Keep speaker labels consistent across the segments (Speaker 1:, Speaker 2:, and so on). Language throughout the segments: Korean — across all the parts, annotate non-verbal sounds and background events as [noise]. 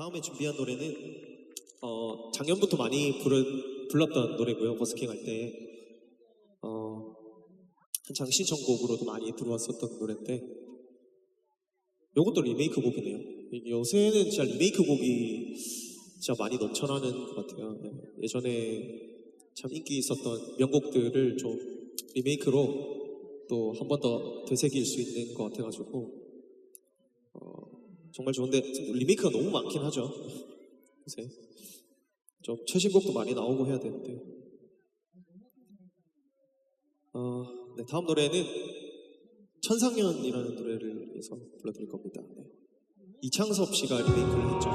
Speaker 1: 다음에 준비한 노래는 어, 작년부터 많이 부르, 불렀던 노래고요. 버스킹 할 때. 어, 한창 신청곡으로도 많이 들어왔었던 노래인데 이것도 리메이크 곡이네요. 요새는 진짜 리메이크 곡이 진짜 많이 넘쳐나는 것 같아요. 네. 예전에 참 인기 있었던 명곡들을 좀 리메이크로 또 한 번 더 되새길 수 있는 것 같아가지고 어, 정말 좋은데 리메이크가 너무 많긴 하죠. 요새 좀 최신곡도 많이 나오고 해야 되는데 어, 네, 다음 노래는 천상년이라는 노래를 해서 불러드릴 겁니다. 네. 이창섭 씨가 리메이크를 했죠.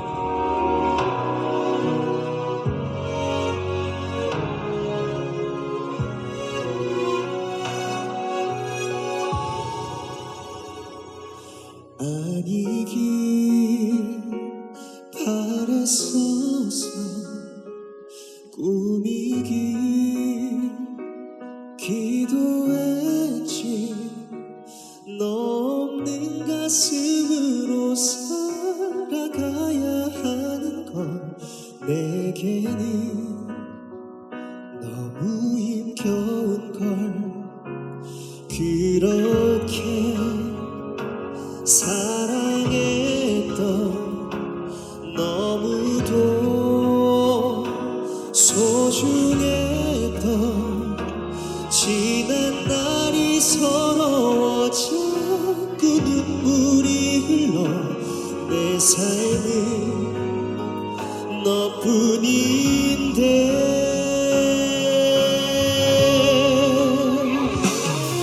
Speaker 1: 바랬었어 꿈이길 기도했지. 너 없는 가슴으로 살아가야 하는 건 내게는 지난 날이 서러워 자꾸 눈물이 흘러 내 삶은 너뿐인데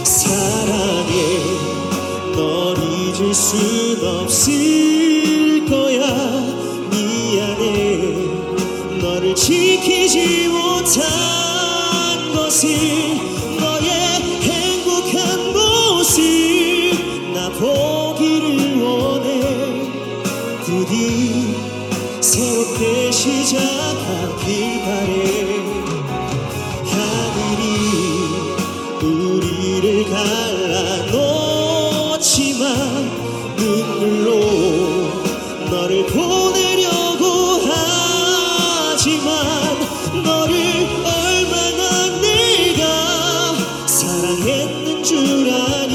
Speaker 1: 사랑해 널 잊을 순 없을 거야. 미안해 너를 지키지 못한 것을 시작하길 바래 하늘이 우리를 갈라놓지만 눈물로 너를 보내려고 하지만 너를 얼마나 내가 사랑했는 줄 아니?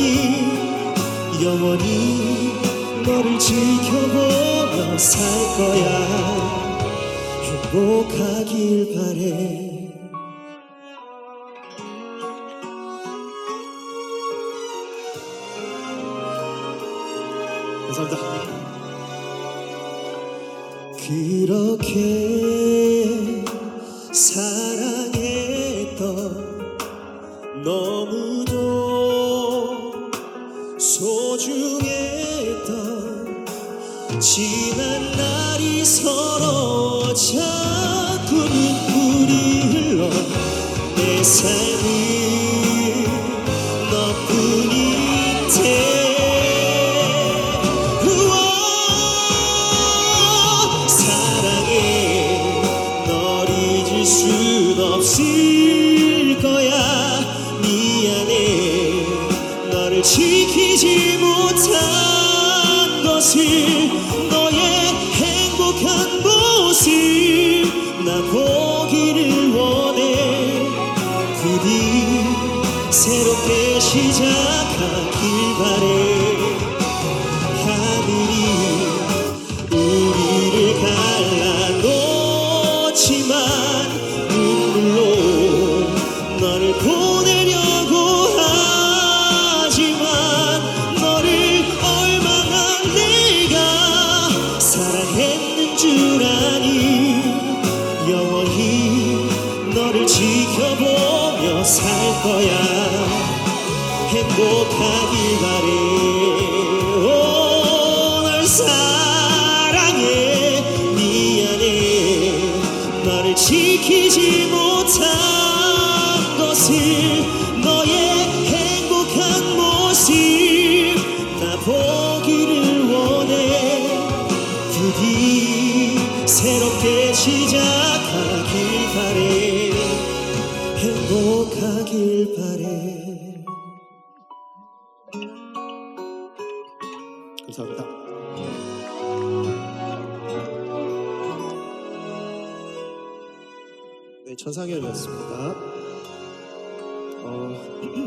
Speaker 1: 영원히 너를 지켜보며 살 거야 행복하길 바래 감사합니다. 그렇게 사랑했던 너무도 소중했던 지난 날이 서로 자꾸 눈물이 흘러 내 삶이 너뿐인데 우와 사랑해 널 잊을 순 없을 거야. 미안해 너를 지키지 못한 보기를 원해 부디 새롭게 시작하길 바래. 하늘이 우리를 갈라놓지만 눈물로 너를 보내려고 하지만 너를 얼마나 내가 사랑했는 줄 아니 거야. 행복하길 바래. 오, 널 사랑해. 미안해. 너를 지키지 못한 것을 너의 행복한 모습 나 보기를 원해. 부디 새롭게 시작하길 바래 행복하길 바래. 감사합니다.
Speaker 2: 네, 천상현이었습니다. 어... [clears throat]